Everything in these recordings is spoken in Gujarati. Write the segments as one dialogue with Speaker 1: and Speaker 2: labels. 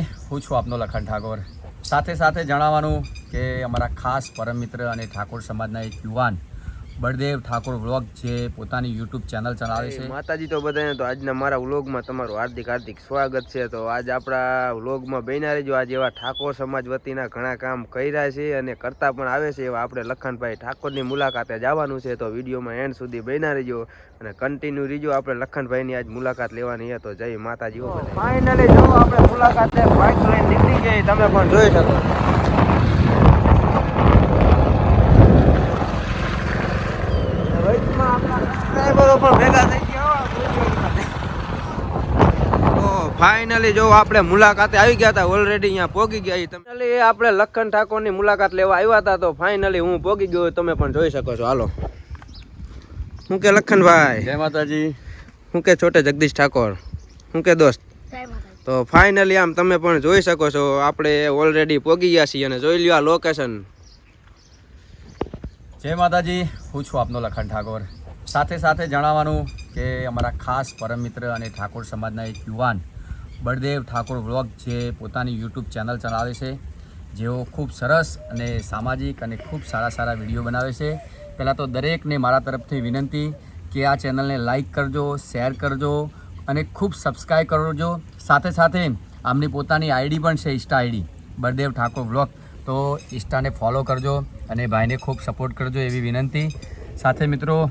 Speaker 1: હું છું આપનો લખન ઠાકોર. સાથે સાથે જણાવવાનું કે અમારા ખાસ પરમ મિત્ર અને ઠાકોર સમાજના એક યુવાન બળદેવ ઠાકોર વ્લોગ છે પોતાની યુટ્યુબ ચેનલ ચલાવે છે.
Speaker 2: માતાજી તો બધાને તો આજના મારા વ્લોગમાં તમારું હાર્દિક હાર્દિક સ્વાગત છે. તો આજ આપણા વ્લોગમાં બન્યા રહેજો. આજે એવા ઠાકોર સમાજ વતીના ઘણા કામ કર્યા છે અને કરતા પણ આવે છે એવા આપણે લખનભાઈ ઠાકોરની મુલાકાતે જવાનું છે. તો વિડીયોમાં એન્ડ સુધી બન્યા રહેજો અને કન્ટિન્યુ રીજો આપણે લખનભાઈની આજ મુલાકાત લેવાની છે. તો જય માતાજી ફાઇનલી જો આપણે મુલાકાતે બાઇક લઈને નીકળી જઈએ તમે પણ જોઈ શકો વચમાં આપણા ડ્રાઈવરો પણ ભેગા થઈ ગયા તો ફાઇનલી જો આપણે મુલાકાતે આવી ગયા હતા ઓલરેડી અહીંયા પોગી ગયા તમે. આપણે લખન ઠાકોરની મુલાકાત લેવા આવ્યા હતા તો ફાઇનલી હું પોગી ગયો તમે પણ જોઈ શકો છો. હાલો. હું કે લખનભાઈ?
Speaker 1: જય માતાજી.
Speaker 2: હું કે છોટે જગદીશ ઠાકોર? હું કે દોસ્ત? તો ફાઇનલી આમ તમે પણ જોઈ શકો છો આપણે ઓલરેડી પોગી ગયા છીએ અને જોઈ લ્યો આ લોકેશન
Speaker 1: જય માતાજી, હું છું આપનો લખન ઠાકોર. સાથે સાથે જણાવવાનું કે અમારા ખાસ પરમ મિત્ર અને ઠાકોર સમાજના એક યુવાન, બળદેવ ઠાકોર વ્લોગ જે પોતાની યુટ્યુબ ચેનલ ચલાવે છે, જેઓ ખૂબ સરસ અને સામાજિક અને ખૂબ સારા સારા વીડિયો બનાવે છે. પહેલાં તો દરેકને મારા તરફથી વિનંતી કે આ ચેનલને લાઇક કરજો, શેર કરજો અને ખૂબ સબસ્ક્રાઈબ કરજો. સાથે સાથે આમની પોતાની આઈડી પણ છે, insta ID, Baldev Thakor vlog. તો ઇન્સ્ટાને ફોલો કરજો અને ભાઈને ખૂબ સપોર્ટ કરજો એવી વિનંતી. સાથે મિત્રો,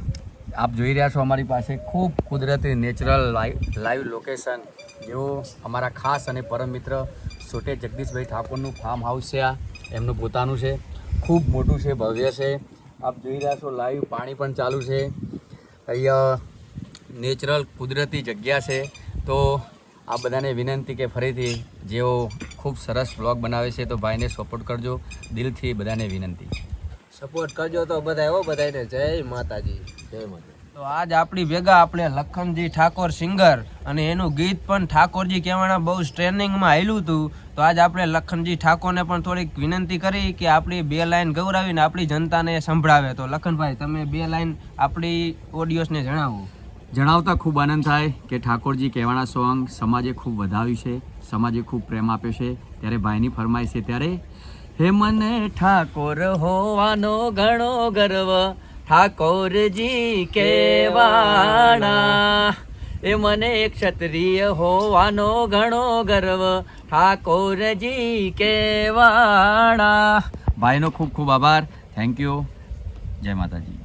Speaker 1: આપ જોઈ રહ્યા છો અમારી પાસે ખૂબ કુદરતી નેચરલ લાઈવ લાઈવ લોકેશન જેઓ અમારા ખાસ અને પરમ મિત્ર સોટે જગદીશભાઈ ઠાકોરનું ફાર્મ હાઉસ છે આ. એમનું પોતાનું છે. ખૂબ મોટું છે, ભવ્ય છે. આપ જોઈ રહ્યા છો લાઈવ પાણી પણ ચાલુ છે. અહીંયા નેચરલ કુદરતી જગ્યા છે. તો આ બધાને વિનંતી કે ફરીથી જેઓ ખૂબ સરસ બ્લોગ બનાવે છે તો ભાઈને સપોર્ટ કરજો. દિલથી બધાને વિનંતી.
Speaker 2: સપોર્ટ કરજો તો બધા એવો બધાને જય માતાજી. જય માતા તો આજ આપણી ભેગા આપણે લખનજી ઠાકોર સિંગર અને એનું ગીત પણ ઠાકોરજી કહેવાના બહુ ટ્રેનિંગમાં આવેલું હતું. તો આજ આપણે લખનજી ઠાકોરને પણ થોડીક વિનંતી કરી કે આપણી બે લાઈન ગૌરાવીને આપણી જનતાને સંભળાવે. તો લખનભાઈ તમે બે લાઈન આપણી ઓડિયન્સને જણાવો.
Speaker 1: જણાવતા ખૂબ આનંદ થાય કે ઠાકોરજી કહેવાના સોંગ સમાજે ખૂબ વધાવ્યું છે, સમાજે ખૂબ પ્રેમ આપ્યો છે. ત્યારે ભાઈની ફરમાય છે ત્યારે, હે મને ઠાકોર હોવાનો ઘણો ગર્વ, ઠાકોરજી કેવાણા એ મને ક્ષત્રિય હોવાનો ઘણો ગર્વ, ઠાકોરજી કેવાણા ભાઈનો ખૂબ ખૂબ આભાર. થેન્ક યુ જય માતાજી.